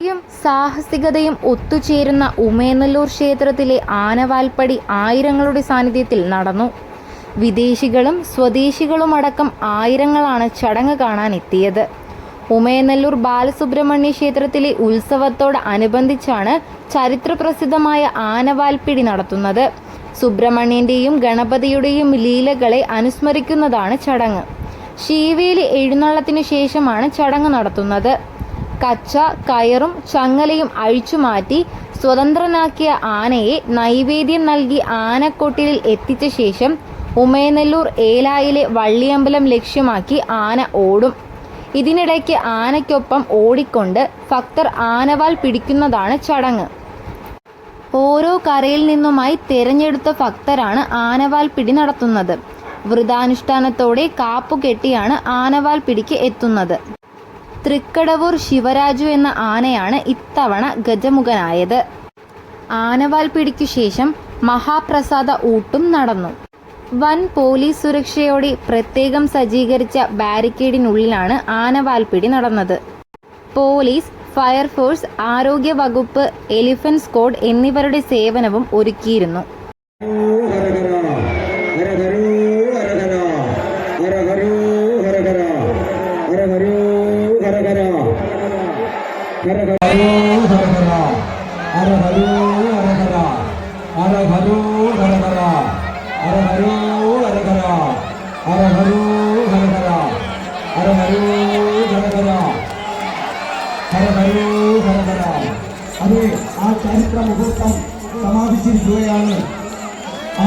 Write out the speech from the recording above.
യും സാഹസികതയും ഒത്തുചേരുന്ന ഉമേനല്ലൂർ ക്ഷേത്രത്തിലെ ആനവാൽപ്പടി ആയിരങ്ങളുടെ സാന്നിധ്യത്തിൽ നടന്നു. വിദേശികളും സ്വദേശികളും അടക്കം ആയിരങ്ങളാണ് ചടങ്ങ് കാണാനെത്തിയത്. ഉമയനല്ലൂർ ബാലസുബ്രഹ്മണ്യ ക്ഷേത്രത്തിലെ ഉത്സവത്തോടനുബന്ധിച്ചാണ് ചരിത്രപ്രസിദ്ധമായ ആനവാൽപ്പിടി നടത്തുന്നത്. സുബ്രഹ്മണ്യന്റെയും ഗണപതിയുടെയും ലീലകളെ അനുസ്മരിക്കുന്നതാണ് ചടങ്ങ്. ശീവേലി എഴുന്നള്ളത്തിനു ശേഷമാണ് ചടങ്ങ് നടത്തുന്നത്. കച്ച കയറും ചങ്ങലയും അഴിച്ചുമാറ്റി സ്വതന്ത്രനാക്കിയ ആനയെ നൈവേദ്യം നൽകി ആനക്കൊട്ടിലിൽ എത്തിച്ച ശേഷം ഉമയനെല്ലൂർ ഏലായിലെ വള്ളിയമ്പലം ലക്ഷ്യമാക്കി ആന ഓടും. ഇതിനിടയ്ക്ക് ആനയ്ക്കൊപ്പം ഓടിക്കൊണ്ട് ഭക്തർ ആനവാൽ പിടിക്കുന്നതാണ് ചടങ്ങ്. ഓരോ കരയിൽ നിന്നുമായി തിരഞ്ഞെടുത്ത ഭക്തരാണ് ആനവാൽ പിടി നടത്തുന്നത്. വ്രതാനുഷ്ഠാനത്തോടെ കാപ്പുകെട്ടിയാണ് ആനവാൽ പിടിക്ക് എത്തുന്നത്. തൃക്കടവൂർ ശിവരാജു എന്ന ആനയാണ് ഇത്തവണ ഗജമുഖനായത്. ആനവാൽ പിടിക്കു ശേഷം മഹാപ്രസാദ ഊട്ടും നടന്നു. വൻ പോലീസ് സുരക്ഷയോടെ പ്രത്യേകം സജ്ജീകരിച്ച ബാരിക്കേഡിനുള്ളിലാണ് ആനവാൽപിടി നടന്നത്. പോലീസ് ഫയർഫോഴ്സ് ആരോഗ്യ വകുപ്പ് എലിഫന്റ് സ്ക്വാഡ് എന്നിവരുടെ സേവനവും ഒരുക്കിയിരുന്നു. హరహర ఆ చరిత్ర ముహూర్తం సమాపించిపోయాను ఆ